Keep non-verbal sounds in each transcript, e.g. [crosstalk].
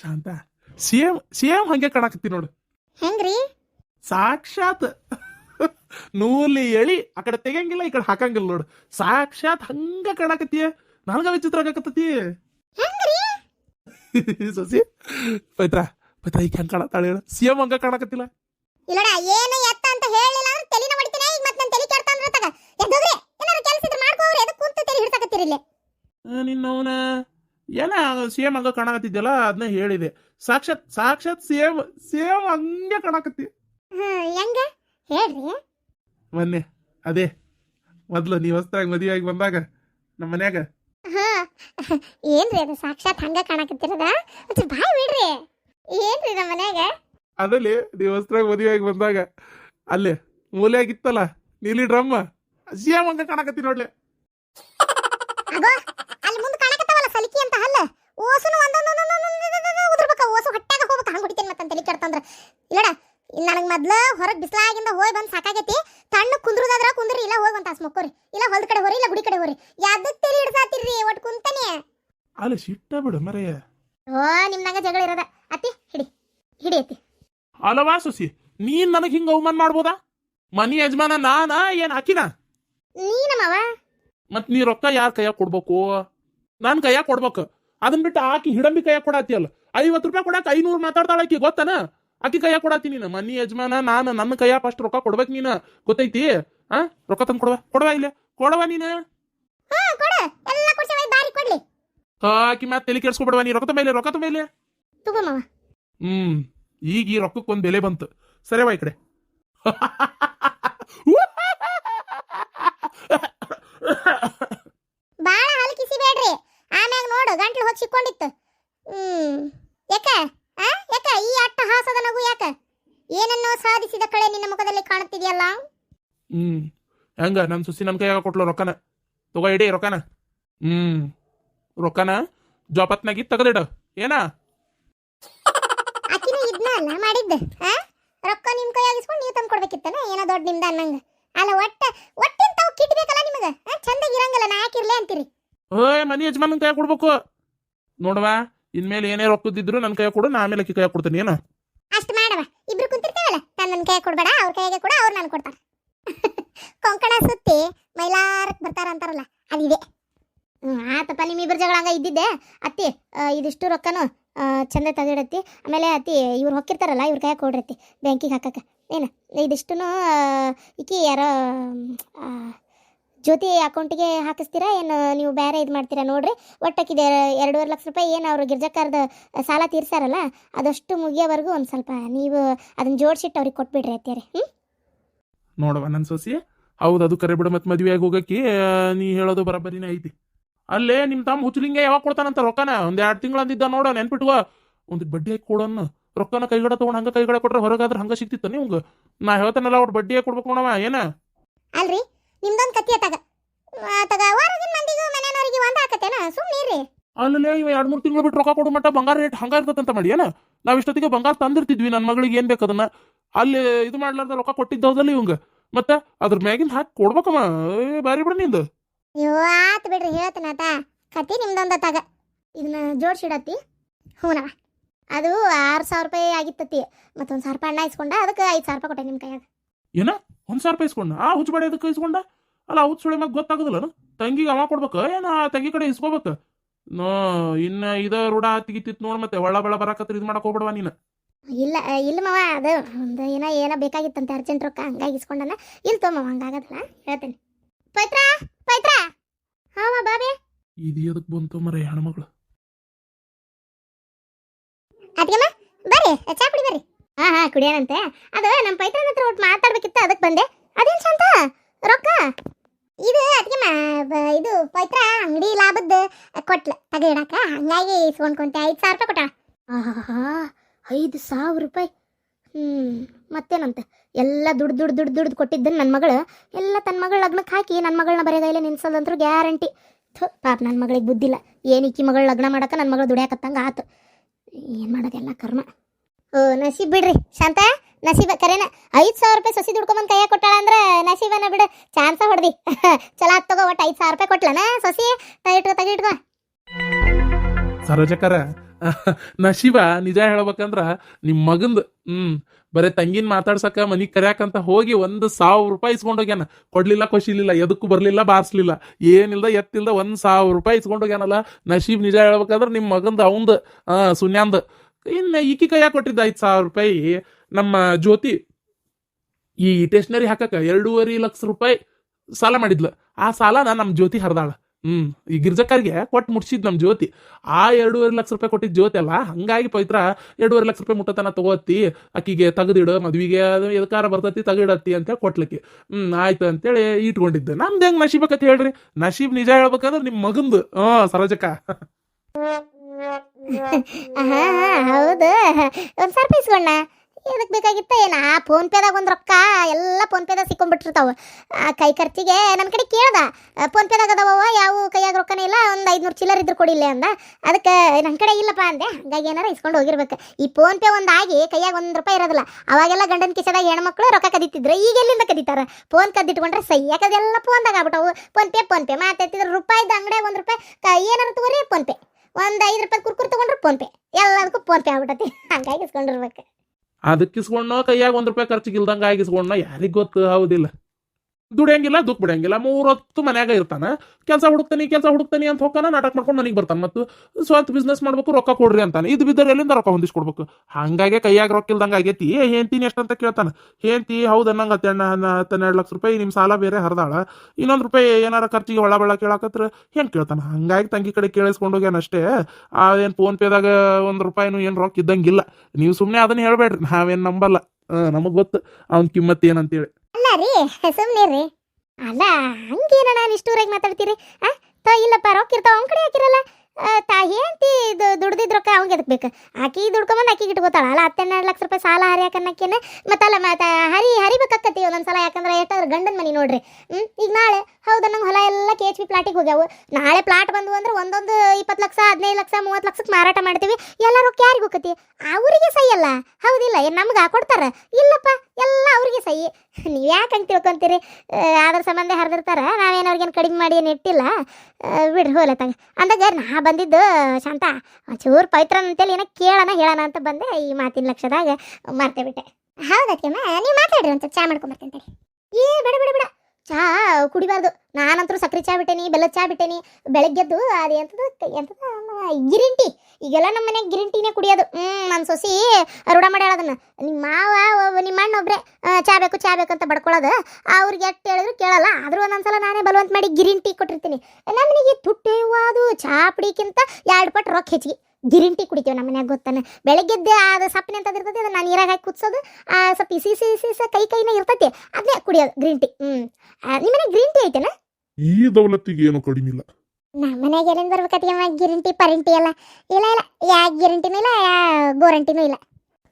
ಶಾಂತ. Same same ಹಂಗೆ ಕಾಣಕತ್ತಿ ನೋಡು. ಹೆಂಗ್ರಿ? ಸಾಕ್ಷಾತ್ ನೂಲಿ ಎಳಿ ಆ ಕಡೆ ತೆಗಂಗಿಲ್ಲ ಈ ಕಡೆ ಹಾಕಂಗಿಲ್ಲ ನೋಡು. ಸಾಕ್ಷಾತ್ ಹಂಗ ಕಾಣಕತ್ತೀಯ ನನಗ ವಿಚಿತ್ರ ಆಗಕತ್ತತಿ. [laughs] ಸಸಿ ಪೈತ್ರ ಪೈತ್ರ ಈಗ ಹೆಂಗ್ ಕಾಣತ್ತಾಳೆ ಹೇಳು. ಸೇಮ್ ಹಂಗ ಕಾಣಕತ್ತಿಲ್ಲ. ಇಲ್ಲಡ ಏನು ಎತ್ತ ಅಂತ ಹೇಳಿಲ್ಲ ಅಂದ್ರೆ ತಲೆನ ಹೊಡಿತೀನಿ ಈಗ ಮತ್ತೆ ನನ್ನ ತಲೆ ಕೆಡ್ತಾ ಅಂದ್ರೆ ತಗ. ಎದ್ದೋಗ್ರಿ ಏನಾರ ಕೆಲಸ ಇದ್ರೆ ಮಾಡ್ಕೋವ್ರಿ ಎದಕ್ಕೆ ಕುಂತು ತಲೆ ಹಿಡ್ಸಕತ್ತೀರಿ ಇಲ್ಲಿ? ನಿನ್ನವನ. ಏನ ಸೇಮ್ ಹಂಗ ಕಾಣಕತ್ತಿದ್ಯಲ್ಲ ಅದನ್ನ ಹೇಳಿದೆ. ಸಾಕ್ಷಾತ್ ಸಾಕ್ಷಾತ್ ಸೇಮ್ ಸೇಮ್ ಹಂಗೆ ಕಾಣಕತ್ತಿ. ಹೆಂಗ? ಹೇಳ್ರಿ. ಮೊನ್ನೆ ಅದೇ ಮೊದ್ಲು ನೀವ್ ಹೊಸ್ದಾಗಿ ಮದುವೆ ಆಗಿ ಬಂದಾಗ ನಮ್ಮ ಮನ್ಯಾಗ. ಏನ್ರಿ ಅದು ಸಾಕ್ಷಾತ್ ಹಂಗ ಕಾಣಕತ್ತಿರದ? ಒಂಚೂರು ಬಾಯ್ ಬಿಡ್ರಿ. ಏನ್ರಿ ನಮ್ಮ ಮನ್ಯಾಗ? ಅದಲ್ಲಿ ನೀವು ಹೊಸ್ದಾಗಿ ಮದುವೆ ಆಗಿ ಬಂದಾಗ ಅಲ್ಲೇ ಮೂಲೆಯಾಗಿತ್ತಲ್ಲ ನೀಲಿ ಡ್ರಮ್ ಸೇಮ್ ಹಂಗ ಕಾಣಕತ್ತಿ ನೋಡ್ಲೆ. ಅಲ್ಲಿ ಮುಂದೆ ಸಲಿಕಿ ಅಂತ ಅಲ್ಲ. ಓಸುನು ಉದುರ್ಬೇಕ ಓಸು ಹೊಟ್ಟಾಗ ಹೋಗ್ಬೇಕು ಹಂಗೆ ಹೊಡಿತೇನೆ ಮತ್ತೆ ತಲೆ ಕೆಡ್ತಂದ್ರೆ ಇಲ್ಲಡ ನನಗೆ ಮೊದ್ಲು ಹೊರಗೆ ಬಿಸಿಲಾಗಿಂದ ಹೋಗಿ ಬಂದು ಸಾಕಾಗೈತಿ ತಣ್ಣ ಕುಂದ್ರದಾದ್ರ ಕುಂದ್ರಿ ಇಲ್ಲ ಹೋಗಿ ಮುಕ್ಕೋರಿ ಇಲ್ಲ ಹೊಲ್ದ ಕಡೆ ಹೋರಿ ಇಲ್ಲ ಗುಡಿ ಕಡೆ ಹೋರಿ ಯಾವ್ದಕ್ಕೆ ತಲೆ ಹಿಡ್ಸಾತಿರ್ರಿ ಒಟ್ಟು ಕುಂತಾನೆ ಅಲ್ಲ ಸಿಟ್ಟ ಬಿಡು ಮರೆಯ ಓ ನಿಮ್ನಾಗ ಜಗಳ ಇರೋದ ಅತ್ತಿ ಹಿಡಿ ಹಿಡಿ ಅತ್ತಿ ಅಲವಾ ಸುಸಿ ನೀನ್ ನನಗೆ ಹಿಂಗ ಅವಮಾನ ಮಾಡ್ಬೋದಾ ಮನಿ ಯಜಮಾನ ನಾನಾ ಏನ್ ಹಾಕಿನ ನೀನಮ್ಮವ ಮತ್ ನೀ ರೊಕ್ಕ ಯಾರ ಕೈಯಾಗ ಕೊಡ್ಬೇಕು ನಾನ್ ಕೈಯಾಗ ಕೊಡ್ಬೇಕು. ಅದನ್ ಬಿಟ್ಟು ಆಕಿ ಹಿಡಂಬಿ ಕೈಯಾಗ ಕೊಡಾತಿ ಅಲ್ಲ ಐವತ್ತು ರೂಪಾಯಿ ಕೊಡಾಕ ಐನೂರು ಮಾತಾಡ್ತಾಳ ಆಕಿ ಗೊತ್ತನ? ಆಕಿ ಕೈಯಾಗ ಕೊಡಾತಿ ನೀನು? ಮನಿ ಯಜಮಾನ ನಾನು ನನ್ನ ಕೈಯಾಗ ಫಸ್ಟ್ ರೊಕ್ಕ ಕೊಡ್ಬೇಕು ನೀನು. ಗೊತ್ತೈತಿ? ಹಾ ರೊಕ್ಕ ತಂದು ಕೊಡವ? ಕೊಡವಾ ಇಲ್ಲ? ಕೊಡವಾ ನೀನು? ಆಕಿ ಮತ್ತೆ ತಲೆ ಕೆಡ್ಸ್ಕೊಬಿಡವ ನೀ? ರೊಕ್ಕ ಮೇಲೆ ರೊಕ್ಕ ಮೇಲೆ? ಹ್ಮ್ ಈಗ ಈ ರೊಕ್ಕಕ್ಕೆ ಒಂದ್ ಬೆಲೆ ಬಂತು. ಸರಿವಾ ಈ ಕಡೆ. [laughs] [laughs] ಬಾಳ ಹಾಲು ಕಿಸಿಬೇಡ್ರಿ ಆಮ್ಯಾಗ ನೋಡು ಗಂಟ್ಲು ಹೋಗಿ ಸಿಕ್ಕೊಂಡಿತ್ತು ಹ್ಮ್. ಯಾಕ? ಆ? ಯಾಕ? ಈ ಅಟ್ಟ ಹಾಸದ ನಗು ಯಾಕ? ಏನನ್ನೋ ಸಾಧಿಸಿದ ಕಳೆ ನಿನ್ನ ಮುಖದಲ್ಲಿ ಕಾಣುತ್ತಿದೆಯಲ್ಲ? ಹ್ಮ್. ಹೆಂಗ? ನಮ್ಮ ಸುಸಿ ನಮ್ಮ ಕೈಯಾಗ ಕೊಟ್ಲು ರೊಕ್ಕನ. ತಗೋ ಇಡಿ ರೊಕ್ಕನ. ಹ್ಮ್. ರೊಕ್ಕನ ಜೋಪತ್ನಾಗಿ ತೆಗೆದಿಡ. ಏನ? ಆಕಿನೂ ಇದ್ನ ಅಲ್ಲ ಮಾಡಿದ್ದ. ಆ? ರೊಕ್ಕ ನಿಮ್ ಕೈಯಾಗಿಸ್ಕೊಂಡು ನೀವು ತಂದು ಕೊಡ್ಬೇಕಿತ್ತನ ಏನೋ ದೊಡ್ಡ ನಿಮ್ದ ಅನ್ನಂಗ. ಅಲ್ಲ ಒಟ್ಟ ಒಟ್ಟಿನ ತಾವು ಕಿಟ್ಬೇಕಲ್ಲ ನಿಮಗ? ಚಂದಾಗಿ ಇರಂಗಲ್ಲ ನಾ ಯಾಕಿರ್ಲೆ ಅಂತೀರಿ? ಓಯ್ ಮನಿ ಯಜಮಾನ ಕೈ ಕೊಡ್ಬೇಕು. ನೋಡವ, ಇನ್ಮೇಲೆ ಏನೇ ರೊಕ್ಕದಿದ್ರು ನನ್ನ ಕೈ ಕೊಡು, ನಾ ಆಮೇಲೆ ಕೈ ಕೊಡ್ತೀನಿ, ಏನ? ಅಷ್ಟು ಮಾಡವ. ಇಬ್ರು ಕುಂತಿರ್ತೇವಲ್ಲ, ನಾನು ನನ್ನ ಕೈ ಕೊಡ್ಬೇಡ, ಅವ್ರ ಕೈಗೆ ಕೂಡ, ಅವ್ರು ನಾನು ಕೊಡ್ತಾರ. [laughs] ಕೊಂಕಣ ಸುತ್ತಿ ಮೈಲಾರಕ್ ಬರ್ತಾರ ಅಂತಾರಲ್ಲ, ಅದಿದೆ. ಆತಪ್ಪ ಇಬ್ರ ಜಗಳ ಹಂಗ ಇದ್ದಿದ್ದೆ. ಅತ್ತಿ ಇದಿಷ್ಟು ರೊಕ್ಕನು ಚಂದ ತೆಗಿಡತ್ತಿ ಆಮೇಲೆ ಅತ್ತಿ, ಇವ್ರು ಹೊಕ್ಕಿರ್ತಾರಲ್ಲ, ಇವ್ರ ಕೈ ಕೊಡ್ರತ್ತಿ ಬ್ಯಾಂಕಿಗೆ ಹಾಕಕ್ಕೆ. ಏನು ಇದಿಷ್ಟು ಇಕಿ ಯಾರೋ ಜ್ಯೋತಿ ಅಕೌಂಟಿಗೆ ಹಾಕಿಸ್ತೀರಾ? ಏನು ನೀವು ಬೇರೆ ಇದು ಮಾಡ್ತೀರಾ ನೋಡ್ರಿ. ಒಟ್ಟಕ್ಕಿದೆ ಎರಡೂವರೆ ಲಕ್ಷ ರೂಪಾಯಿ ಏನು ಅವರು ಗಿರ್ಜಕ್ಕರ್ದ ಸಾಲ ತೀರ್ಸಾರಲ್ಲ ಅದಷ್ಟು ಮುಗಿಯೋವರೆಗೂ ಒಂದು ಸ್ವಲ್ಪ ನೀವು ಅದನ್ನ ಜೋಡಿಸಿಟ್ಟು ಅವ್ರಿಗೆ ಕೊಟ್ಬಿಡ್ರಿ ಅತ್ತೀರಿ. ಹ್ಞೂ ನೋಡವ ನನ್ನ ಸೊಸಿ ಹೌದು ಅದು ಕರೆ ಬಿಡು ಮತ್ತೆ ಮದುವೆಯಾಗಿ ಆಗಿ ಹೋಗಕ್ಕೆ ನೀ ಹೇಳೋದು ಬರಬರಿನೇ ಐತಿ. ಅಲ್ಲೇ ನಿಮ್ ತಮ್ಮ ಹುಚ್ಚಲಿಂಗೆ ಯಾವಾಗ ಕೊಡ್ತಾನಂತ ರೊಕ್ಕನ? ಒಂದ್ ಎರಡ್ ತಿಂಗಳು ಅಂದಿದ್ದ ನೋಡ ನೆನ್ಪಿಟ್ಟುವ ಒಂದು ಬಡ್ಡಿ ಹಾಕಿ ಕೊಡೋಣ ರೊಕ್ಕನ ಕೈಗಡೆ ತಗೊಂಡ್ ಹಂಗ ಕೈಗಡೆ ಕೊಟ್ರೆ ಹೊರಗಾದ್ರೆ ಹಂಗ ಸಿಕ್ತಿತ್ತ ನಿಮ್ಗೆ? ನಾ ಹೇಳ್ತಾನಲ್ಲ ಅವ್ರು ಬಡ್ಡಿ ಹಾಕಿ ಕೊಡ್ಬೇಕು ನೋಡವ ಏನ? ಅಲ್ರಿ ನಿಮ್ದೊಂದು ಕತ್ತಿ ಅತ್ತಾಗ. ಅತ್ತಾಗ ಹೊರಗಿನ ಮಂದಿಗೂ ಮನೆಯವರಿಗೆ ಒಂದು ಹಾಕತ್ತೇನ? ಸುಮ್ಮನೆ ರೀ ಅಲ್ಲೇ ಇವ ಎರಡ್ ಮೂರ್ ತಿಂಗಳು ಬಿಟ್ಟು ರೊಕ್ಕ ಕೊಡು ಮಟ್ಟ ಬಂಗಾರ ರೇಟ್ ಹಂಗ ಇರ್ತದಂತ ಮಾಡಿ ಅಲ್ಲ ನಾವ್ ಇಷ್ಟೊತ್ತಿಗೆ ಬಂಗಾರ ತಂದಿರ್ತಿದ್ವಿ ನನ್ನ ಮಗಳಿಗೆ ಏನ್ ಬೇಕದನ್ನ ಅಲ್ಲಿ ಇದು ಮಾಡ್ಲಾರ್ದ ರೊಕ್ಕ ಕೊಟ್ಟಿದ್ದವಲ್ಲ ಇವಂಗ? ಮತ್ತೆ ಅದ್ರ ಮ್ಯಾಗಿಂದ ಹಾಕಿ ಕೊಡ್ಬೇಕಮ್ಮ. ಏ ಬಾರಿ ಬಿಡ ನಿಂದು. ಅಯ್ಯೋ ಆತ್ ಬಿಡ್ರಿ ಹೇಳ್ತೇನಾತ ಕತ್ತಿ ನಿಮ್ದೊಂದ ತಗ ಇದನ್ನ ಜೋಡ್ಸಿಡತ್ತಿ. ಹ್ಞೂನವ ಅದು ಆರು ಸಾವಿರ ರೂಪಾಯಿ ಆಗಿತ್ತತಿ ಮತ್ತೊಂದು ಸಾವಿರ ರೂಪಾಯಿ ಅಣ್ಣ ಇಸ್ಕೊಂಡ ಅದಕ್ಕೆ ಐದು ಸಾವಿರ ರೂಪಾಯಿ ಕೊಟ್ಟೆ ನಿಮ್ಮ ಕೈಯಾಗ. ಏನ? ಒಂದು ಸಾವಿರ ರೂಪಾಯಿ ಇಸ್ಕೊಂಡ. ಆ ಹುಚ್ಚಬಾಡಿ ಅದಕ್ಕೆ ಇಸ್ಕೊಂಡ? ಅಲ್ಲ ಹುಚ್ಚ ಸುಳಿ ಮಗ ಗೊತ್ತಾಗುದಿಲ್ಲನು? ತಂಗಿಗೆ ಅವ ಕೊಡ್ಬೇಕ? ಏನ ಆ ತಂಗಿ ಕಡೆ ಇಸ್ಕೋಬೇಕ? ನೋ ಇನ್ನ ಇದ ರೂಢ ತೆಗಿತಿತ್ ನೋಡ್ ಮತ್ತೆ ಒಳ್ಳ ಬೆಳ ಬರಾಕತ್ರ ಇದು ಮಾಡಕ್ ಹೋಗ್ಬಿಡವ ನೀನು. ಇಲ್ಲ ಇಲ್ಲ ಮಾವ ಅದು ಒಂದು ಏನೋ ಏನೋ ಬೇಕಾಗಿತ್ತಂತೆ ಅರ್ಜೆಂಟ್ ರೊಕ್ಕ ಹಂಗಾಗಿ ಇಸ್ಕೊಂಡಲ್ಲ ಇಲ್ಲ ತೋ ಹಂಗಾಗದಲ್ಲ ಹೇಳ್ತೇನೆ. ಪೈತ್ರ ಪೈತ್ರ! ಹಾವ ಬಾಬೆ ಇದು ಎದಕ್ ಬಂತು ಮರ ಹೆಣ್ಮಗಳು ಅದಕ್ಕೆ ಬರ್ರಿ ಚಾ ಕುಡಿ ಬರ್ರಿ. ಹಾ ಹಾ ಕುಡಿಯೋಣಂತೆ ಅದು ನಮ್ಮ ಪೈತ್ರನ ಹತ್ರ ಒಟ್ಟು ಮಾತಾಡ್ಬೇಕಿತ್ತು ಅದಕ್ಕೆ ಬಂದೆ. ಅದೇನ್ ಶಾಂತ? ರೊಕ್ಕ? ಇದು ಅದಕ್ಕೆ ಇದು ಪೈತ್ರ ಅಂಗಡಿ ಲಾಭದ ಕೊಟ್ಲ. ತೆಗಿಡಾಕ ಹಂಗಾಗಿ ಇಸ್ಕೊಂಡ್ಕೊಂತೆ ಐದು ಸಾವಿರ ರೂಪಾಯಿ ಕೊಟ್ಟ ಆಹಾ ಐದು ಸಾವಿರ ರೂಪಾಯಿ? ಹ್ಞೂ ಮತ್ತೇನಂತೆ? ಎಲ್ಲ ದುಡ್ಡು ದುಡ್ಡು ದುಡ್ಡು ದುಡ್ಡು ಕೊಟ್ಟಿದ್ದನ್ನು ನನ್ನ ಮಗಳು. ಎಲ್ಲ ತನ್ನ ಮಗಳ ಲಗ್ನಕ್ಕೆ ಹಾಕಿ ನನ್ನ ಮಗಳನ್ನ ಬರೆಗೈಲೆ ನಿನ್ಸೋದಂತ್ರು ಗ್ಯಾರಂಟಿ. ಥು ಪಾಪ ನನ್ನ ಮಗಳಿಗೆ ಬುದ್ಧಿಲ್ಲ. ಏನಿಕ್ಕಿ ಮಗಳ ಲಗ್ನ ಮಾಡಕ್ಕೆ ನನ್ನ ಮಗಳು ದುಡಿಯಾಕತ್ತಂಗೆ ಆತು. ಏನು ಮಾಡೋದೆಲ್ಲ ಕರ್ಮ. ಓ ನಸೀಬ್ ಬಿಡ್ರಿ. ಶಾಂತ ನಸೀಬ ಕರೆನ, ಐದು ಸಾವಿರ ರೂಪಾಯಿ ಸಸಿ ದುಡ್ಕೊಂಬಂದು ಕೈಯಾಗ ಕೊಟ್ಟಾಳ ಅಂದ್ರೆ ನಸೀಬನ ಬಿಡು, ಚಾನ್ಸ ಹೊಡೆದಿ. [laughs] ಚಲೋ ಆತ್ ತಗೋ, ಒಟ್ಟು ಐದು ಸಾವಿರ ರೂಪಾಯಿ ಕೊಟ್ಲನ ಸಸಿ? ತಗಿಟ್ಕೋ ತಗಿಟ್ಕೋ. ಸರೋಜಕರ, [laughs] ನಶೀಬ, ನಿಜ ಹೇಳ್ಬೇಕಂದ್ರ ನಿಮ್ಮ ಮಗಂದ್, ಹ್ಮ್, ಬರೇ ತಂಗಿನ ಮಾತಾಡ್ಸಕ ಮನಿ ಕರ್ಯಾಕಂತ ಹೋಗಿ ಒಂದು ಸಾವಿರ ರೂಪಾಯಿ ಇಸ್ಕೊಂಡೋಗ್ಯಾನ ಕೊಡ್ಲಿಲ್ಲ ಖುಷಿಲಿಲ್ಲ ಎದಕ್ಕೂ ಬರ್ಲಿಲ್ಲ, ಬಾರ್ಸ್ಲಿಲ್ಲ. ಏನಿಲ್ದ ಎತ್ತಿಲ್ದ ಒಂದ್ ಸಾವಿರ ರೂಪಾಯಿ ಇಸ್ಕೊಂಡೋಗ್ಯಾನಲ್ಲ ನಶೀಬ್ ನಿಜ ಹೇಳ್ಬೇಕಂದ್ರ ನಿಮ್ಮ ಮಗಂದ ಅವಂದ್, ಆ, ಸುನ್ಯಾಂದ್. ಇನ್ನ ಈಕಿ ಕೈಯಾಗ ಕೊಟ್ಟಿದ್ದ ಐದ್ ಸಾವಿರ ರೂಪಾಯಿ ನಮ್ಮ ಜ್ಯೋತಿ ಈ ಟೆಸ್ಟನರಿ ಹಾಕಕ ಎರಡೂವರೆ ಲಕ್ಷ ರೂಪಾಯಿ ಸಾಲ ಮಾಡಿದ್ಲು. ಆ ಸಾಲನ ನಮ್ಮ ಜ್ಯೋತಿ ಹರಿದಾಳ. ಹ್ಮ್, ಈ ಗಿರ್ಜಕ್ಕರ್ಗೆ ಕೊಟ್ಟು ಮುಟ್ಸಿದ್ ನಮ್ ಜ್ಯೋತಿ. ಆ ಎರಡೂವರೆ ಲಕ್ಷ ರೂಪಾಯಿ ಕೊಟ್ಟಿದ್ ಜ್ಯೋತಿ ಅಲ್ಲ, ಹಂಗಾಗಿ ಪವಿತ್ರ ಎರಡೂವರೆ ಲಕ್ಷ ರೂಪಾಯಿ ಮುಟ್ಟತನ ತಗೋತಿ, ಆಕಿಗೆ ತೆಗೆದಿಡು, ಮದ್ವಿಗೆ ಎದಕಾರ ಬರ್ತತಿ ತೆಗಿಡತ್ತಿ ಅಂತ ಕೊಟ್ಲಿಕ್ಕೆ. ಹ್ಮ್, ಆಯ್ತು ಅಂತೇಳಿ ಇಟ್ಕೊಂಡಿದ್ದೆ. ನಮ್ದು ಹೆಂಗ್ ನಶೀಬಕತ್ ಹೇಳ್ರಿ? ನಶೀಬ್ ನಿಜ ಹೇಳ್ಬೇಕಂದ್ರೆ ನಿಮ್ ಮಗಂದು. ಹ್ಮ್, ಸರೋಜಕ್ಕ. ಹಾ ಹೌದು. ಒಂದು ಸಾವಿರ ರೂಪಾಯಿ ಇಸ್ಕೊಂಡ ಏನಕ್ಕೆ ಬೇಕಾಗಿತ್ತ? ಏನ, ಆ ಫೋನ್ ಪೇದಾಗ ಒಂದ್ ರೊಕ್ಕ? ಎಲ್ಲ ಫೋನ್ ಪೇದಾಗ ಸಿಕ್ಕೊಂಡ್ಬಿಟ್ಟಿರ್ತಾವ. ಆ ಕೈ ಖರ್ಚಿಗೆ ನನ್ನ ಕಡೆ ಕೇಳ್ದ. ಫೋನ್ ಪೇದಾಗ ಅದಾವ ಯಾವ ಕೈಯಾಗ ರೊಕ್ಕನೇ ಇಲ್ಲ, ಒಂದು ಐದ್ನೂರು ಚಿಲ್ಲರ್ ಇದ್ರೆ ಕೊಡಿಲ್ಲ ಅಂದ. ಅದಕ್ಕೆ ನನ್ನ ಕಡೆ ಇಲ್ಲಪ್ಪ ಅಂದೆ. ಹಂಗಾಗಿ ಏನಾರ ಇಸ್ಕೊಂಡು ಹೋಗಿರ್ಬೇಕು. ಈ ಫೋನ್ ಪೇ ಒಂದಾಗಿ ಆಗಿ ಕೈಯಾಗ ಒಂದು ರೂಪಾಯಿ ಇರೋದಿಲ್ಲ. ಅವಾಗೆಲ್ಲ ಗಂಡನ ಕಿಸದಾಗ ಹೆಣ್ಮಕ್ಳು ರೊಕ್ಕ ಕದಿತಿದ್ರು. ಈಗ ಎಲ್ಲಿಂದ ಕದೀತಾರ? ಫೋನ್ ಕದ್ದಿಟ್ಕೊಂಡ್ರೆ ಸೈ ಯಾಕದೆಲ್ಲ ಫೋನ್ದಾಗ ಆಗ್ಬಿಟ್ಟವು. ಫೋನ್ ಪೇ ಮಾತಾಡ್ತಿದ್ರು ರೂಪಾಯಿದ ಅಂಗಡಿಯಾಗ ಒಂದು ರೂಪಾಯಿ. ಏನಾರ ತಗೋರಿ ಫೋನ್ ಪೇ ಒಂದ್ ಐದು ರೂಪಾಯಿ ಕುರ್ಕುರ್ ತಗೊಂಡ್ರೆ ಫೋನ್ ಪೇ ಎಲ್ಲದಕ್ಕೂ ಫೋನ್ ಪೇ ಆಗ್ಬಿಟ್ಟತಿ ಹಂಗಾಗಿ ಇಸ್ಕೊಂಡಿರ್ಬೇಕು ಅದಕ್ಕೆ ಇಸ್ಕೊಂಡ್ನೋ ಕೈಯಾಗ ಒಂದು ರೂಪಾಯಿ ಖರ್ಚಿಗೆ ಇಲ್ದಂಗೆ ಆಗಿಸ್ಕೊಂಡ ಯಾರಿಗೆ ಗೊತ್ತು? ಹೌದಿಲ್ಲ. ದುಡಿಯಂಗಿಲ್ಲ ದುಃಖ ಬಿಡಂಗಿಲ್ಲ. ಮೂರೊತ್ತು ಮನ್ಯಾಗ ಇರ್ತಾನ. ಕೆಲಸ ಹುಡುಕ್ತಾನೆ ಕೆಲಸ ಹುಡುಕ್ತಾನೆ ಅಂತ ಹೋಗ್ತಾನ, ನಾಟಕ ಮಾಡ್ಕೊಂಡು ನನಗೆ ಬರ್ತಾನ. ಮತ್ತು ಸ್ವಂತ ಬಿಸ್ನೆಸ್ ಮಾಡ್ಬೇಕು, ರೊಕ್ಕ ಕೊಡ್ರಿ ಅಂತಾನೆ. ಇದು ಬಿದ್ದರೆ ಎಲ್ಲಿಂದ ರೊಕ್ಕ ಹೊಂದಿಸ್ಕೊಡ್ಬೇಕು? ಹಂಗಾಗಿ ಕೈಯಾಗ ರೊಕ್ಕ ಇಲ್ದಂಗ ಆಗೈತಿ. ಎಷ್ಟು ಎಷ್ಟಂತ ಕೇಳ್ತಾನೆ. ಹೆಂಡ್ತಿ, ಹೌದು ಅನ್ನಂಗ ಹತ್ತೆರಡು ಲಕ್ಷ ರೂಪಾಯಿ ನಿಮ್ಮ ಸಾಲ ಬೇರೆ ಹರಿದಾಳ. ಇನ್ನೊಂದ್ ರೂಪಾಯಿ ಏನಾರ ಖರ್ಚಿಗೆ ಒಳ ಬೆಳ ಕೇಳಾಕತ್ರ ಹೆಂಗ್ ಕೇಳ್ತಾನೆ? ಹಂಗಾಗಿ ತಂಗಿ ಕಡೆ ಕೇಳಿಸ್ಕೊಂಡು ಹೋಗ್ಯಾನ ಅಷ್ಟೇ. ಅದೇನ್ ಫೋನ್ ಪೇದಾಗ ಒಂದ್ ರೂಪಾಯಿನೂ ಏನು ರೊಕ್ಕ ಇದ್ದಂಗಿಲ್ಲ. ನೀವು ಸುಮ್ಮನೆ ಅದನ್ನ ಹೇಳ್ಬೇಡ್ರಿ. ನಾವೇನ್ ನಂಬಲ್ಲ. ನಮಗೆ ಗೊತ್ತು. ಅವ್ನ ಕಿಮ್ಮತ್ ಏನಂತೇಳಿ ಅಲ್ಲ ರೀ ಸುಮ್ಮನೆ ರೀ ಅಲ್ಲ ಹಂಗೇನ ನಾನು ಇಷ್ಟೂರಾಗಿ ಮಾತಾಡ್ತೀರಿ? ಆ, ತ ಇಲ್ಲಪ್ಪ, ರೊಕ್ಕ ಇರ್ತಾವ, ಅವ್ನ ಕಡೆ ಹಾಕಿರಲ್ಲ. ತಾ ಹೇಳ್ತಿ ದುಡ್ದಿದ್ ರೊಕ್ಕ ಅವಂಗೆ ಎದಕ್ ಬೇಕು? ಆಕಿ ದುಡ್ಕೊಂಬಂದು ಆಕಿಗೆ ಇಟ್ಕೋತಾಳ. ಅಲ್ಲ, ಹತ್ತೆರಡು ಲಕ್ಷ ರೂಪಾಯಿ ಸಾಲ ಹರಿ ಹರಿಯಾಕನ್ನಕ್ಕೇನೆ ಮತ್ತಲ್ಲ ಮಾತಾ ಹರಿ ಹರಿಬೇಕಾಕತ್ತಿ ಒಂದೊಂದು ಸಲ ಯಾಕಂದ್ರೆ ಎಷ್ಟಾದ್ರೂ ಗಂಡನ ಮನೆ ನೋಡ್ರಿ. ಹ್ಞೂ ಈಗ ನಾಳೆ ಹೌದಾ, ನಂಗೆ ಹೊಲ ಎಲ್ಲ ಕೆ ಎಚ್ ಪಿ ಪ್ಲಾಟಿಗೆ ಹೋಗ್ಯಾವು. ನಾಳೆ ಪ್ಲಾಟ್ ಬಂದು ಅಂದ್ರೆ ಒಂದೊಂದು ಇಪ್ಪತ್ತು ಲಕ್ಷ, ಹದಿನೈದು ಲಕ್ಷ, ಮೂವತ್ತು ಲಕ್ಷಕ್ಕೆ ಮಾರಾಟ ಮಾಡ್ತೀವಿ. ಎಲ್ಲರೂ ರೊಕ್ಕ ಯಾರಿಗೆ ಅವರಿಗೆ ಸೈ ಅಲ್ಲ. ಹೌದಿಲ್ಲ ನಮ್ಗೆ ಕೊಡ್ತಾರ ಇಲ್ಲಪ್ಪ, ಎಲ್ಲ ಅವ್ರಿಗೆ ಸೈ ನೀವು ಯಾಕೆ ಹಂಗೆ ತಿಳ್ಕೊಂತೀರಿ? ಅದ್ರ ಸಂಬಂಧ ಹರಿದಿರ್ತಾರೆ, ನಾವೇನು ಅವ್ರಿಗೇನು ಕಡಿಮೆ ಮಾಡಿ ಏನು ಇಟ್ಟಿಲ್ಲ? ಬಿಡ್ರಿ ತಗ. ಅಂದಾಗ ನಾ ಬಂದಿದ್ದು, ಶಾಂತ ಚೂರು ಪವಿತ್ರ ಅಂತೇಳಿ ಏನೋ ಕೇಳೋಣ, ಹೇಳೋಣ ಅಂತ ಬಂದೆ ಈ ಮಾತಿನ ಲಕ್ಷದಾಗ. ಮರ್ತೇ ಬಿಟ್ಟೆ. ಹೌದಕ್ಕೆಮ್ಮ ನೀವು ಮಾತಾಡ್ರಿ ಒಂದು ಚಾ ಮಾಡ್ಕೊಂಬರ್ತೀನಿ. ಏ, ಬೇಡ ಬೇಡ ಬೇಡ. ಚಾ ಕುಡಿಬಾರ್ದು. ನಾನಂತರೂ ಸಕ್ರೆ ಚಾ ಬಿಟ್ಟೇನಿ ಬೆಲ್ಲದ ಚಾ ಬಿಟ್ಟೇನಿ. ಬೆಳಗ್ಗೆದ್ದು ಅದು ಎಂಥದ್ದು ಎಂಥದ್ದು ಗಿರಿನ್ ಟೀ ಈಗೆಲ್ಲ ನಮ್ಮ ಮನೆಗೆ ಗಿರಿನ್ ಟೀನೇ ಕುಡಿಯೋದು. ಹ್ಞೂ ನನ್ನ ಸೊಸಿ ರೂಢ ಮಾಡ್ಯಾಳ ಅದನ್ನ. ನಿಮ್ಮ ಮಾವ ನಿಮ್ಮ ಅಣ್ಣ ಒಬ್ರೆ ಆ, ಚಾ ಬೇಕು ಚಾ ಬೇಕು ಅಂತ ಬಡ್ಕೊಳ್ಳೋದು ಅವ್ರಿಗೆ ಎಷ್ಟು ಹೇಳಿದ್ರು ಕೇಳಲ್ಲ. ಆದರೂ ಒಂದೊಂದ್ಸಲ ನಾನೇ ಬಲವಂತ ಮಾಡಿ ಗಿರಿನ್ ಟೀ ಕೊಟ್ಟಿರ್ತೀನಿ. ನನಗೆ ತುಟ್ಟೆವಾದು ಅದು ಚಾ ಪುಡಿಕ್ಕಿಂತ ಎರಡು ಪಟ್ಟು ರೊಕ್ಕ ಹೆಚ್ಚಿಗೆ. ಗಿರಿನ್ ಟೀ ಕುಡಿತೀವಿ ನಮ್ಮ ಮನ್ಯಾಗ ಗೊತ್ತಾನ. ಬೆಳಗ್ಗೆದ್ದೆ ಅದು ಸಪ್ಪನೆ ಅಂತ ಇರ್ತೈತಿ ಅದನ್ನ ನೀರಾಗ ಹಾಕಿ ಕುದಿಸೋದು ಆ ಸ್ವಲ್ಪ ಇಸಿ ಇಸಿ ಇಸಿ ಕೈ ಕೈನ ಇರ್ತೈತಿ ಅದನ್ನೇ ಕುಡಿಯೋದು ಗ್ರೀನ್ ಟೀ ಹ್ಮ್. ನಿಮ್ಮ ಮನೆ ಗ್ರೀನ್ ಟೀ ಐತೆನಾ? ಈ ದೌಲತ್ತಿಗೆ ಏನು ಕಡಿಮೆ ಇಲ್ಲ. ನಮ್ಮ ಮನೆಗೆ ಎಲ್ಲಿಂದ ಬರ್ಬೇಕತ್ತೀಯಮ್ಮ ಗಿರಂಟಿ ಪರಂಟಿ ಎಲ್ಲ ಇಲ್ಲ ಇಲ್ಲ ಯಾ ಗಿರಂಟಿನೂ ಇಲ್ಲ ಯಾ ಗೋರಂಟಿನೂ ಇಲ್ಲ.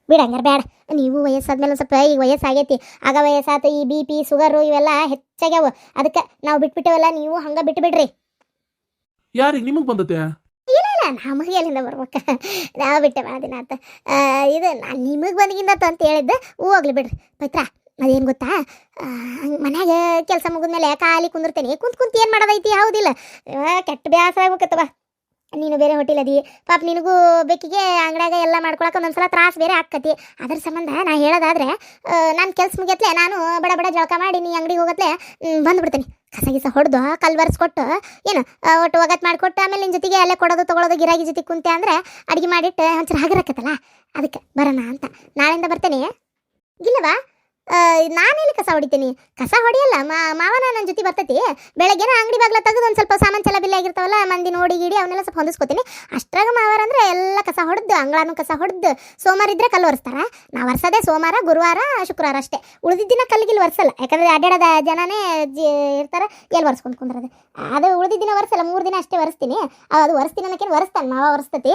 ಬಿಡ ಹಂಗಾರೆ ಬೇಡ ನೀವು ವಯಸ್ಸಾದ್ಮೇಲೆ ಸ್ವಲ್ಪ ಈಗ ವಯಸ್ಸಾಗೈತಿ. ಆಗ ವಯಸ್ಸಾತ ಈ ಬಿ ಪಿ ಶುಗರು ಇವೆಲ್ಲ ಹೆಚ್ಚಾಗ್ಯಾವ. ಅದಕ್ಕೆ ನಾವು ಬಿಟ್ಬಿಟ್ಟೇವಲ್ಲ ನೀವು ಹಂಗೆ ಬಿಟ್ಬಿಡ್ರಿ. ಯಾರಿಗೆ ನಿಮಗೆ ಬಂದತೆ? ಇಲ್ಲ ನಮಗೆ ಎಲ್ಲಿಂದ ಬರ್ಬೇಕು. ನಾವು ಬಿಟ್ಟೆ ಭಾಳ ಇದು ನಾನು ನಿಮಗೆ ಬಂದಿಗಿಂದ ಅಂತ ಹೇಳಿದ್ದೆ. ಹೋಗ್ಲಿ ಬಿಡ್ರಿ. ಪೈತ್ರ ಅದೇನು ಗೊತ್ತಾ? ಹಂಗ್ ಮನ್ಯಾಗ ಕೆಲಸ ಮುಗಿದ್ಮೇಲೆ ಖಾಲಿ ಕುಂದಿರ್ತೇನೆ. ಕುಂತ್ ಕುಂತ ಏನು ಮಾಡೋದೈತಿ? ಹೌದಿಲ್ಲ. ಕೆಟ್ಟ ಬ್ಯಾಸರ ಆಗ್ಬೇಕತ್ತವ ನೀನು ಬೇರೆ ಹೋಟೆಲ್ ಅದಿ ಪಾಪ ನಿನಗೂ ಬೆಕ್ಕಿಗೆ ಅಂಗಡಿಯಾಗ ಎಲ್ಲ ಮಾಡ್ಕೊಳಕ್ಕೆ ಒಂದೊಂದ್ಸಲ ತ್ರಾಸ ಬೇರೆ ಆಕ್ಕತಿ ಅದ್ರ ಸಂಬಂಧ ನಾ ಹೇಳೋದಾದ್ರೆ ನಾನು ಕೆಲಸ ಮುಗಿಯತ್ಲೆ ನಾನು ಬಡ ಬಡ ಜಳಕ ಮಾಡಿ ನೀ ಅಂಗಡಿಗೆ ಹೋಗತ್ಲೆ ಬಂದ್ಬಿಡ್ತೀನಿ ಕಸ ಗಿಸ ಹೊಡೆದು, ಕಲ್ ಬರ್ಸ್ಕೊಟ್ಟು ಏನು ಒಟ್ಟು ಒಗತ್ ಮಾಡಿಕೊಟ್ಟು, ಆಮೇಲೆ ನಿನ್ನ ಜೊತೆಗೆ ಅಲ್ಲೇ ಕೊಡೋದು ತೊಗೊಳೋದು ಗಿರಾಗಿ ಜೊತೆ ಕುಂತೆ ಅಂದ್ರೆ ಅಡಿಗೆ ಮಾಡಿಟ್ಟು ಒಂಚೂರು ಹಗರಕ್ಕತ್ತಲ್ಲ ಅದಕ್ಕೆ ಬರೋಣ ಅಂತ. ನಾಳೆಯಿಂದ ಬರ್ತೇನೆ. ಇಲ್ಲವಾ? ನಾನೆಲ್ಲಿ ಕಸ ಹೊಡಿತೀನಿ? ಕಸ ಹೊಡಿಯಲ್ಲ ಮಾವನ ನನ್ನ ಜೊತೆ ಬರ್ತೈತಿ. ಬೆಳಗ್ಗೆನ ಅಂಗಡಿ ಬಾಗ್ಲ ತೆಗೆದು ಒಂದು ಸ್ವಲ್ಪ ಸಾಮಾನು ಚೆಲ್ಲ ಬಿಲ್ಲ ಆಗಿರ್ತಾವಲ್ಲ ಮಂದಿ ನೋಡಿ ಗಿಡಿ ಅವನ್ನೆಲ್ಲ ಸ್ವಲ್ಪ ಹೊಂದಿಸ್ಕೊತೀನಿ. ಅಷ್ಟ್ರಾಗ ಮಾವಾರ ಅಂದ್ರೆ ಎಲ್ಲ ಕಸ ಹೊಡೆದು, ಅಂಗಳಾನು ಕಸ ಹೊಡೆದು ಸೋಮವಾರ ಇದ್ರೆ ಕಲ್ಲು ಒರೆಸ್ತಾರ. ನಾವು ಒರ್ಸೋದೇ ಸೋಮವಾರ ಗುರುವಾರ, ಶುಕ್ರವಾರ ಅಷ್ಟೇ. ಉಳಿದಿದ್ದ ದಿನ ಕಲ್ಲಿಗಿಲ್ಲಿ ಒರೆಸಲ್ಲ. ಯಾಕಂದ್ರೆ ಅಡ್ಡಾಡದ ಜನನೇ ಇರ್ತಾರೆ ಎಲ್ಲಿ ಒರೆಸ್ಕೊಂಡು ಕುಂದ್ರದ. ಅದು ಉಳಿದಿದ್ದ ದಿನ ಒರೆಸಲ್ಲ, ಮೂರು ದಿನ ಅಷ್ಟೇ ಒರೆಸ್ತೀನಿ. ಅದು ಒರೆಸ್ತೀನಿ ಅನ್ನೋಕ್ಕೇನು ಒರೆಸ್ತಾನೆ, ಮಾವ ಒರೆಸ್ತತಿ.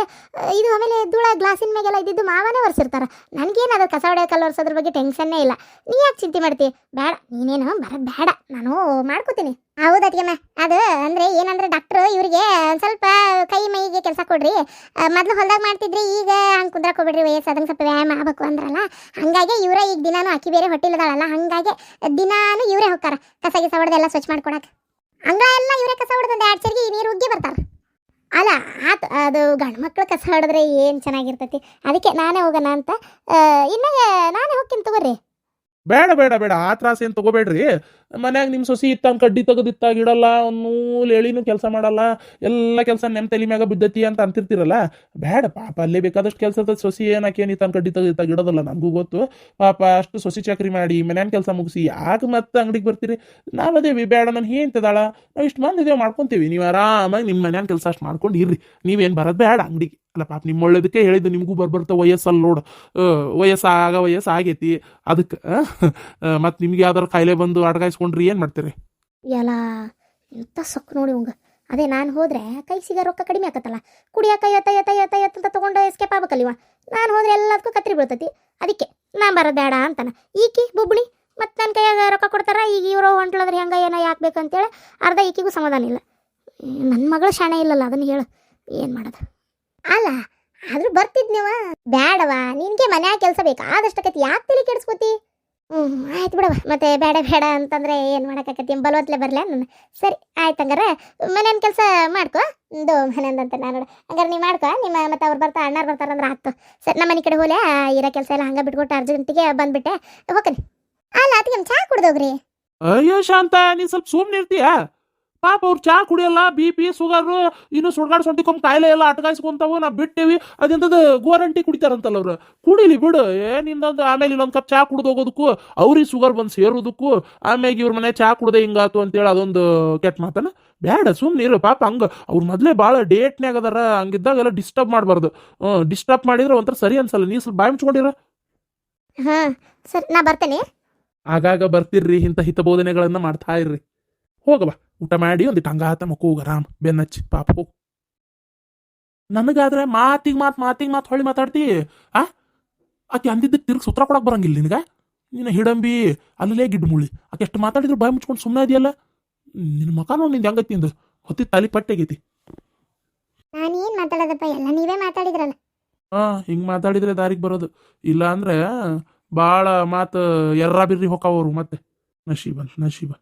ಇದು ಆಮೇಲೆ ಧೂಳ, ಗ್ಲಾಸಿನ ಮ್ಯಾಗೆಲ್ಲ ಇದ್ದಿದ್ದು ಮಾವನೇ ಒರೆಸಿರ್ತಾರೆ. ನನಗೇನು ಅದು ಕಸ ಹೊಡೆಯೋ ಕಲ್ಲು ಒರೆಸೋದ್ರ ಬಗ್ಗೆ ಟೆನ್ಷನ್ನೇ ಇಲ್ಲ. ನೀ ಯಾಕೆ ಚಿಂತೆ ಮಾಡ್ತಿ? ಬೇಡ, ನೀನೇನು ಬರೋದು ಬೇಡ, ನಾನು ಮಾಡ್ಕೋತೀನಿ. ಹೌದು ಅದಕ್ಕೆ ಅದು ಅಂದ್ರೆ ಏನಂದ್ರೆ ಡಾಕ್ಟ್ರು ಇವರಿಗೆ ಒಂದ್ ಸ್ವಲ್ಪ ಕೈ ಮೈಗೆ ಕೆಲಸ ಕೊಡ್ರಿ. ಮೊದಲು ಹೊಲ್ದಾಗ ಮಾಡ್ತಿದ್ರಿ, ಈಗ ಹಂಗೆ ಕುಂದ್ರಕ್ ಹೋಗ್ಬಿಡ್ರಿ. ವಯಸ್ಸಾದಂಗೆ ಸ್ವಲ್ಪ ವ್ಯಾಯಾಮ ಆಗಬೇಕು ಅಂದ್ರಲ್ಲ, ಹಂಗಾಗಿ ಇವರ ಈಗ ದಿನಾನು ಅಕ್ಕಿ ಬೇರೆ ಹೊಟ್ಟಿಲ್ದಾಳಲ್ಲ, ಹಂಗಾಗಿ ದಿನಾನು ಇವರೇ ಹೋಗ್ತಾರ, ಕಸ ಗಿಸ ಹೊಡೆದೆಲ್ಲ ಸ್ವಚ್ಛ ಮಾಡ್ಕೊಡಕ್ಕೆ ಹಂಗ ಎಲ್ಲ ಇವರೇ ಕಸ ಹೊಡೆದು ಒಂದು ಎರಡು ಈ ನೀರು ಉಗ್ಗಿ ಬರ್ತಾರೆ. ಅಲ್ಲ, ಆತ, ಅದು ಗಂಡು ಮಕ್ಳು ಕಸ ಹೊಡೆದ್ರೆ ಏನು ಚೆನ್ನಾಗಿರ್ತೈತಿ? ಅದಕ್ಕೆ ನಾನೇ ಹೋಗೋಣ ಅಂತ. ಇನ್ನೇ, ನಾನೇ ಹೋಗ್ತೀನಿ ತಗೋರಿ. ಬೇಡ ಬೇಡ ಬೇಡ. ಆ ತ್ರಾಸ ಏನು ತಗೋಬೇಡ್ರಿ? ಮನ್ಯಾಗ ನಿಮ್ಮ ಸೊಸಿ ಇತ್ತಾನ ಕಡ್ಡಿ ತೆಗೆದಿತ್ತಾಗ ಇಡಲ್ಲ ನೂಲ್ ಹೇಳಿನೂ ಕೆಲಸ ಮಾಡಲ್ಲ, ಎಲ್ಲ ಕೆಲಸ ನೆಮ್ ತಲೆ ಮ್ಯಾಗ ಬಿದ್ದತಿ ಅಂತ ಅಂತಿರ್ತಿರಲ್ಲ? ಬೇಡ, ಪಾಪ ಅಲ್ಲೇ ಬೇಕಾದಷ್ಟು ಕೆಲಸ ಇರ್ತದೆ. ಸೊಸಿ ಏನಕ್ಕೇನು ಇತ್ತಾನ ಕಡ್ಡಿ ತೆಗೆದಿತ್ತಾಗ ಇಡೋದಲ್ಲ ನನಗೂ ಗೊತ್ತು. ಪಾಪ ಅಷ್ಟು ಸೊಸಿ ಚಾಕ್ರಿ ಮಾಡಿ ಮನ್ಯಾನ ಕೆಲಸ ಮುಗಿಸಿ ಯಾಕೆ ಮತ್ತೆ ಅಂಗಡಿಗೆ ಬರ್ತೀರಿ? ನಾವು ಅದೇವಿ, ಬೇಡ, ನಾನು ಹೇಳ್ತದಾಳ ನಾವು ಇಷ್ಟು ಮಂದಿ ಇದೇವು, ಮಾಡ್ಕೊಂತೀವಿ. ನೀವು ಆರಾಮಾಗಿ ನಿಮ್ಮ ಮನ್ಯಾನ ಕೆಲಸ ಅಷ್ಟು ಮಾಡ್ಕೊಂಡು ಇರ್ರಿ. ನೀವೇನು ಬರೋದು ಬೇಡ ಅಂಗಡಿಗೆ. ಅಲ್ಲ ಪಾಪ ನಿಮ್ಮ ಒಳ್ಳೇದಕ್ಕೆ ಹೇಳಿದ್ದು ನಿಮಗೂ ಬರ್ಬರ್ತ ವಯಸ್ಸಲ್ಲಿ ನೋಡು. ವಯಸ್ಸಾಗ ವಯಸ್ಸು ಆಗೈತಿ ಅದಕ್ಕೆ [laughs] ಮತ್ತು ನಿಮ್ಗೆ ಯಾವ್ದಾರು ಕಾಯಿಲೆ ಬಂದು ಅಡ್ಗಾಯಿಸ್ಕೊಂಡ್ರಿ, ಏನು ಮಾಡ್ತೀರಿ? ಎಲ್ಲ ಎಂತ ಸೊಕ್ ನೋಡಿ ಹಂಗ ಅದೇ ನಾನು ಹೋದ್ರೆ ಕೈ ಸಿಗ ರೊಕ್ಕ ಕಡಿಮೆ ಆಕತ್ತಲ್ಲ. ಕುಡಿಯಾಕ ಎತ್ತ ಎತ್ತ ಎತ್ತ ಎತ್ತ ಅಂತ ತೊಗೊಂಡು ಎಸ್ಕೇಪ್ ಆಗ್ಬೇಕಲ್ಲಿವ ನಾನು ಹೋದ್ರೆ ಎಲ್ಲದಕ್ಕೂ ಕತ್ರಿ ಬೀಳ್ತತಿ. ಅದಕ್ಕೆ ನಾನು ಬರೋದು ಬೇಡ ಅಂತಾನ. ಈಕಿ ಬುಬ್ಳಿ, ಮತ್ತು ನನ್ನ ಕೈಯಾಗ ರೊಕ್ಕ ಕೊಡ್ತಾರ, ಈಗ ಇವರು ಹೊಂಟ್ಲಂದ್ರೆ ಹೆಂಗ ಏನೋ ಯಾಕಬೇಕಂತೇಳಿ ಅರ್ಧ ಈಕಿಗೂ ಸಮಾಧಾನ ಇಲ್ಲ. ನನ್ನ ಮಗಳು ಶಾಣೆ ಇಲ್ಲಲ್ಲ, ಅದನ್ನ ಹೇಳು. ಏನು ಮಾಡೋದು? ಅಲ್ಲ, ಆದ್ರೂ ಬರ್ತಿದ್ ನೀವ? ಬೇಡವಾ ನಿನ್ಗೆ ಮನ್ಯಾಗ ಕೆಲಸ ಬೇಕು. ಆದಷ್ಟಕ್ಕತಿ ಯಾಕೆ ತಲೆ ಕೆಡಿಸ್ಕೋತಿ? ಹ್ಞೂ ಆಯ್ತು ಬಿಡವ ಮತ್ತೆ ಬೇಡ ಬೇಡ ಅಂತಂದ್ರೆ ಏನು ಮಾಡೋಕ್ಕಾಗತ್ತೆ ಬಲವತ್ಲೆ ಬರಲ ನಾನು ಸರಿ, ಆಯ್ತು ಹಂಗಾರೆ. ಮನೇನ ಕೆಲಸ ಮಾಡ್ಕೊ ಇದು ಮನೆಯಂದಂತ ನಾನು ಹಂಗಾರೆ ನೀವು ಮಾಡ್ಕೊ ನಿಮ್ಮ ಮತ್ತೆ ಅವ್ರು ಬರ್ತಾ, ಅಣ್ಣಾರು ಬರ್ತಾರಂದ್ರೆ ಆಯ್ತು. ಸರಿ ನಮ್ಮ ಮನೆ ಕಡೆ ಹೋಲೆ ಇರೋ ಕೆಲಸ ಎಲ್ಲ ಹಂಗೆ ಬಿಟ್ಕೊಟ್ಟು ಅರ್ಜೆಂಟಿಗೆ ಬಂದ್ಬಿಟ್ಟೆ. ಹೋಗ್ತೀನಿ ಅಲ್ಲ ಅದಕ್ಕೆ ಚಹಾ ಕುಡ್ದೋಗ್ರಿ? ಅಯ್ಯೋ, ಶಾಂತ, ನೀನು ಸ್ವಲ್ಪ ಸುಮ್ಮನೆ ಇರ್ತೀಯ ಪಾಪ ಅವ್ರು ಚಾ ಕುಡಿಯಲ್ಲ ಬಿ ಪಿ ಸುಗರ್ ಇನ್ನು ಸುಡ್ಗಾಡ್ ಸೊಂಟಿಕೊಂಬ ಕಾಯಿಲೆ ಎಲ್ಲ ಅಟ್ಕಾಯಿಸ್ಕೊಂತಾವು ನಾವು ಬಿಟ್ಟೇವಿ. ಅದೆಂತದ ಗೋರಂಟಿ ಕುಡಿತಾರಂತಲ್ಲ ಅವ್ರು. ಕುಡಿಲಿ ಬಿಡು ಏನಿಂದೊಂದು ಆಮೇಲೆ ಇನ್ನೊಂದು ಕಪ್ ಚಾ ಕುಡ್ದು ಹೋಗೋದಕ್ಕೂ ಅವ್ರಿಗೆ ಶುಗರ್ ಬಂದು ಸೇರೋದಕ್ಕೂ ಆಮ್ಯಾಗ ಇವ್ರ ಮನೆ ಚಾ ಕುಡ್ದೆ ಹಿಂಗಾತು ಅಂತೇಳಿ ಅದೊಂದು ಕೆಟ್ಟ ಮಾತನ. ಬೇಡ ಸುಮ್ಮನೆ ಇರು ಪಾಪ ಹಂಗೆ ಅವ್ರು ಮೊದಲೇ ಭಾಳ ಡೇಟ್ನ್ಯಾಗ ಅದಾರ ಹಂಗಿದ್ದಾಗೆಲ್ಲ ಡಿಸ್ಟರ್ಬ್ ಮಾಡಬಾರ್ದು. ಡಿಸ್ಟರ್ಬ್ ಮಾಡಿದ್ರೆ ಒಂಥರ ಸರಿ ಅನ್ಸಲ್ಲ ನೀವು ಸ್ವಲ್ಪ ಬಾಯಿ ಮುಚ್ಕೊಂಡಿರ? ಹಾಂ ಸರಿ ನಾ ಬರ್ತೇನೆ. ಆಗಾಗ ಬರ್ತಿರ್ರಿ ಇಂಥ ಹಿತಬೋಧನೆಗಳನ್ನ ಮಾಡ್ತಾ ಇರ್ರಿ. ಹೋಗವ ಊಟ ಮಾಡಿ ಒಂದಿಟ್ಟು ಹಂಗಾತ ಮಕ್ಕ ಹೋಗ ಆರಾಮ್ ಬೆನ್ನಚ್ಚಿ ಪಾಪ ಹೋಗು. ನನಗಾದ್ರೆ ಮಾತಿಗೆ ಮಾತು ಮಾತಿಗೆ ಮಾತು ಹೊಳ್ಳಿ ಮಾತಾಡ್ತಿ? ಆ? ಆಕೆ ಅಂದಿದ್ದಕ್ಕೆ ತಿರ್ಗಿ ಸುತ್ರ ಕೊಡಕ್ ಬರಂಗಿಲ್ಲ ನಿನಗೆ? ನಿನ್ನ ಹಿಡಂಬಿ ಅಲ್ಲೇ ಗಿಡ್ ಮುಳ್ಳಿ. ಆಕೆ ಎಷ್ಟು ಮಾತಾಡಿದ್ರು ಬಾಯಿ ಮುಚ್ಕೊಂಡು ಸುಮ್ಮನೆ ಇದೆಯಲ್ಲ? ನಿನ್ನ ಮಕ ನೋಡಿ ನಿಂದು ಅಂದ್ರೆ ಹೊತ್ತಿ ತಲೆ ಪಟ್ಟೆಗೈತಿ. ನಾನು ಏನು ಮಾತಾಡೋದಪ್ಪ? ಎಲ್ಲ ನೀವೇ ಮಾತಾಡಿದ್ರಲ್ಲ. ಹಾ ಹಿಂಗೆ ಮಾತಾಡಿದ್ರೆ ದಾರಿಗೆ ಬರೋದು. ಇಲ್ಲ ಅಂದ್ರೆ ಭಾಳ ಮಾತು ಎರ್ರ ಬಿರ್ರಿ ಹೊಕ್ಕವರು ಮತ್ತೆ. ನಶೀಬ ನಶೀಬ.